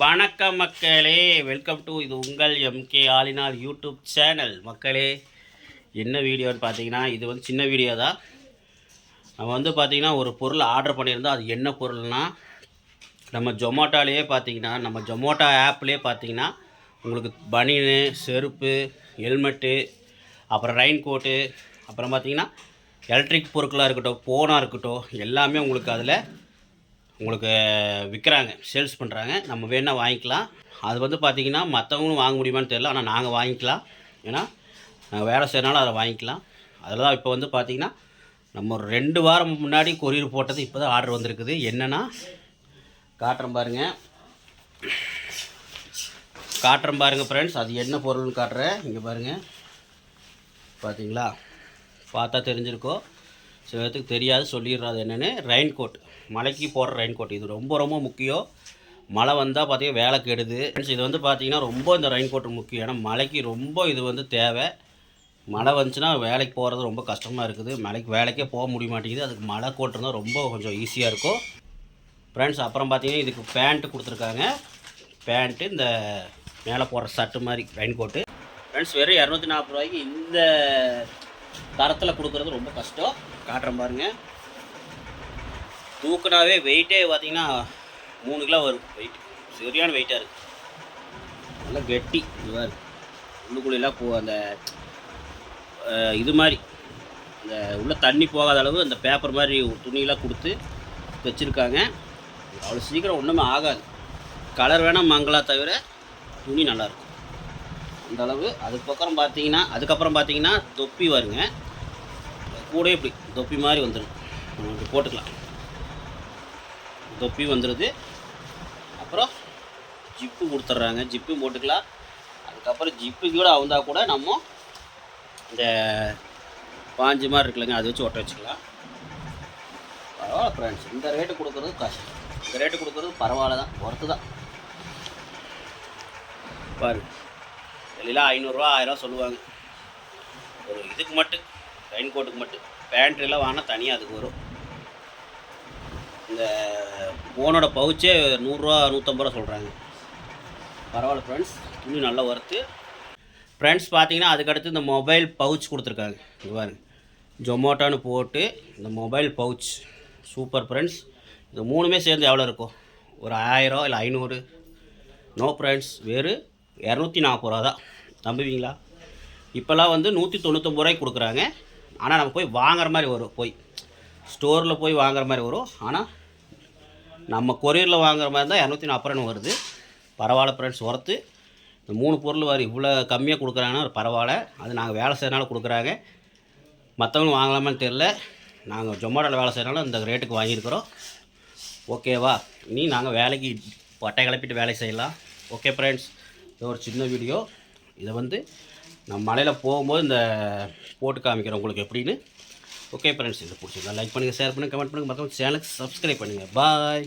வணக்கம் மக்களே. Welcome to இது உங்கள் எம்கே ஆலினால் யூடியூப் சேனல் மக்களே என்ன வீடியோன்னு பார்த்தீங்கன்னா இது வந்து சின்ன வீடியோ தான். நம்ம வந்து பார்த்திங்கன்னா ஒரு பொருள் ஆர்டர் பண்ணியிருந்தோம் அது என்ன பொருள்னா நம்ம ஜொமேட்டோலேயே பார்த்தீங்கன்னா நம்ம ஜொமோட்டோ ஆப்லேயே பார்த்தீங்கன்னா உங்களுக்கு பனியனு செருப்பு ஹெல்மெட்டு அப்புறம் ரெயின் கோட்டு அப்புறம் பார்த்திங்கன்னா எலக்ட்ரிக் பொருட்களாக இருக்கட்டும் ஃபோனாக இருக்கட்டும் எல்லாமே உங்களுக்கு அதில் உங்களுக்கு விற்கிறாங்க சேல்ஸ் பண்ணுறாங்க நம்ம வேணால் வாங்கிக்கலாம். அது வந்து பார்த்திங்கன்னா மற்றவங்களும் வாங்க முடியுமான்னு தெரியல. ஆனால் நாங்கள் வாங்கிக்கலாம். ஏன்னா நாங்கள் வேலை செய்கிறனால அதை வாங்கிக்கலாம். அதில் தான் இப்போ வந்து பார்த்திங்கன்னா நம்ம ஒரு ரெண்டு வாரம் முன்னாடி கொரியர் போட்டது இப்போ தான் ஆர்டர் வந்திருக்குது. என்னென்னா காட்டுறேன் பாருங்கள் காட்டுறேன் பாருங்கள் ஃப்ரெண்ட்ஸ் அது என்ன பொருள்னு காட்டுறேன். இங்கே பாருங்கள் பார்த்தீங்களா பார்த்தா தெரிஞ்சிருக்கோம். சில பேர்த்துக்கு தெரியாது சொல்லிடுறது. என்னென்னு? ரெயின் கோட் மலைக்கு போடுற ரெயின் கோட் இது ரொம்ப ரொம்ப முக்கியம். மழை வந்தால் பார்த்தீங்கன்னா வேலை கெடுது. இது வந்து பார்த்தீங்கன்னா ரொம்ப இந்த ரெயின் கோட் முக்கியம். ஏன்னா மலைக்கு ரொம்ப இது வந்து தேவை. மழை வந்துச்சுன்னா வேலைக்கு போகிறது ரொம்ப கஷ்டமாக இருக்குது. மலைக்கு வேலைக்கே போக முடிய மாட்டேங்குது. அதுக்கு மழை கோட் இருந்தால் ரொம்ப கொஞ்சம் ஈஸியாக இருக்கும். ஃப்ரெண்ட்ஸ் அப்புறம் பார்த்தீங்கன்னா இதுக்கு பேண்ட்டு கொடுத்துருக்காங்க. பேண்ட்டு இந்த மேலே போடுற சட்டு மாதிரி ரெயின் கோட்டு ஃப்ரெண்ட்ஸ் வெறும் இரநூத்தி நாற்பது ரூபாய்க்கு இந்த தரத்தில் கொடுக்குறது ரொம்ப கஷ்டம். காட்டுறேன் பாருங்கள் தூக்குனாவே வெயிட்டே பார்த்தீங்கன்னா மூணு கிலோ வரும் வெயிட் சரியான வெயிட்டாக இருக்குது நல்லா கெட்டி இதுவாக இருக்குது உள்ளுக்குள்ளெல்லாம் போ அந்த இது மாதிரி அந்த உள்ளே தண்ணி போகாத அளவு அந்த பேப்பர் மாதிரி துணியெல்லாம் கொடுத்து வச்சுருக்காங்க. அவ்வளோ சீக்கிரம் ஒன்றுமே ஆகாது. கலர் வேணால் மங்களா தவிர துணி நல்லாயிருக்கும் இந்த அளவு. அதுக்கப்புறம் பார்த்தீங்கன்னா அதுக்கப்புறம் பார்த்தீங்கன்னா தொப்பி வருங்க. கூட இப்படி தொப்பி மாதிரி வந்துடும் நம்ம போட்டுக்கலாம். தொப்பி வந்துடுது அப்புறம் ஜிப்பு கொடுத்துட்றாங்க. ஜிப்பு போட்டுக்கலாம். அதுக்கப்புறம் ஜிப்பு கூட அவுந்தா கூட நம்ம இந்த பாஞ்சு மாதிரி இருக்குல்லங்க. அதை வச்சு ஒட்ட வச்சுக்கலாம். பரவாயில்ல ஃப்ரெண்ட்ஸ் இந்த ரேட்டு கொடுக்குறது கஷ்டம். இந்த ரேட்டு கொடுக்குறது பரவாயில்ல தான். ஒர்த்து தான். பாருங்க. வெளியில் ஐநூறுரூவா ஆயிரரூவா சொல்லுவாங்க. ஒரு இதுக்கு மட்டும் ரெயின் கோட்டுக்கு மட்டும். பேண்ட் வாங்கினா தனியாக அதுக்கு வரும். இந்த ஃபோனோட பவுச்சே நூறுரூவா நூற்றம்பது ரூபா சொல்கிறாங்க பரவாயில்ல ஃப்ரெண்ட்ஸ் துணி நல்லா ஒர்த்து ஃப்ரெண்ட்ஸ் பார்த்தீங்கன்னா அதுக்கடுத்து இந்த மொபைல் பவுச் கொடுத்துருக்காங்க. இது பாருங்க. ஜொமோட்டோன்னு போட்டு இந்த மொபைல் பவுச் சூப்பர் ஃப்ரெண்ட்ஸ் இந்த மூணுமே சேர்ந்து எவ்வளோ இருக்கும்? ஒரு ஆயிரம் இல்லை ஐநூறு? நோ ஃப்ரெண்ட்ஸ் வேறு இரநூத்தி நாற்பது ரூபா தான். நம்புவீங்களா? இப்போல்லாம் வந்து நூற்றி தொண்ணூத்தொம்பது ரூபாய்க்கு கொடுக்குறாங்க. ஆனால் நம்ம போய் வாங்குற மாதிரி வரும். போய் ஸ்டோரில் போய் வாங்குற மாதிரி வரும். ஆனால் நம்ம கொரியரில் வாங்குற மாதிரி தான் இரநூத்தி நாற்பது ரூபான்னு வருது. பரவாயில்ல ஃப்ரெண்ட்ஸ் ஒர்த்து. இந்த மூணு பொருள் வர இவ்வளோ கம்மியாக கொடுக்குறாங்கன்னா ஒரு பரவாயில்ல. அது நாங்கள் வேலை செய்கிறனால கொடுக்குறாங்க. மற்றவங்களும் வாங்கலாமான்னு தெரில நாங்கள் ஜொமேட்டோவில் வேலை செய்கிறனால இந்த ரேட்டுக்கு வாங்கியிருக்கிறோம். ஓகேவா? இனி நாங்கள் வேலைக்கு பட்டை கிளப்பிட்டு வேலை செய்யலாம். ஓகே ஃப்ரெண்ட்ஸ் இது ஒரு சின்ன வீடியோ. இதை வந்து நம்ம மலையில் போகும்போது இந்த போட்டு காமிக்கிறேன் உங்களுக்கு எப்படின்னு. ஓகே ஃப்ரெண்ட்ஸ் இதை பிடிச்சிருந்தா லைக் பண்ணுங்கள் ஷேர் பண்ணுங்கள் கமெண்ட் பண்ணுங்கள் மற்றவங்க சேனலுக்கு சப்ஸ்கிரைப் பண்ணுங்கள் பாய்